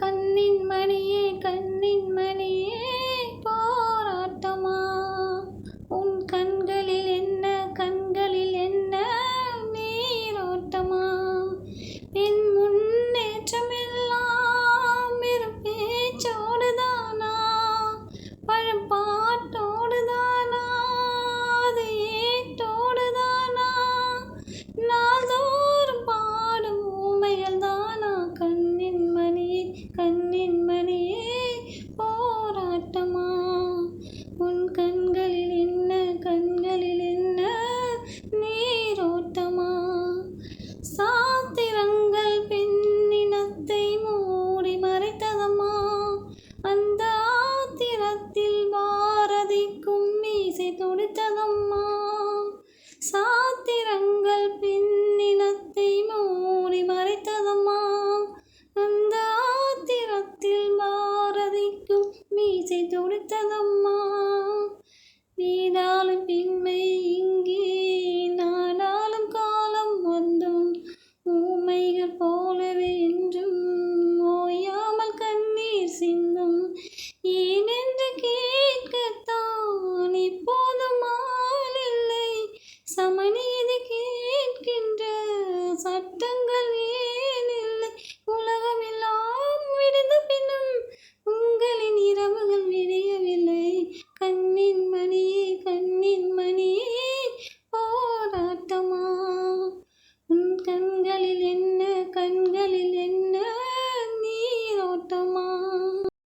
கண்ணின் மணியே கண்ணின் மணியே. கண்ணின் மணியே போராட்டமா? உன் கண்களில் என்ன கண்களில் என்ன நீரோட்டமா? சாத்திரங்கள் பெண்ணினத்தை மூடி மறைத்ததம்மா? அந்த ஆத்திரத்தில் பாரதிக்கும் மீசை துடித்ததம்மா? சாத்திர புத்தகம்மா நீனாலும் பின்மை இங்கே. நானாலும் காலம் வந்தும் ஊமைகள் போலவே என்றும் ஓயாமல் கண்ணீர் சிந்தும். ஏனென்று கேட்கத்தான் இப்போதும் ஆள் சமநீதி கேட்கின்ற சட்டங்கள் தன்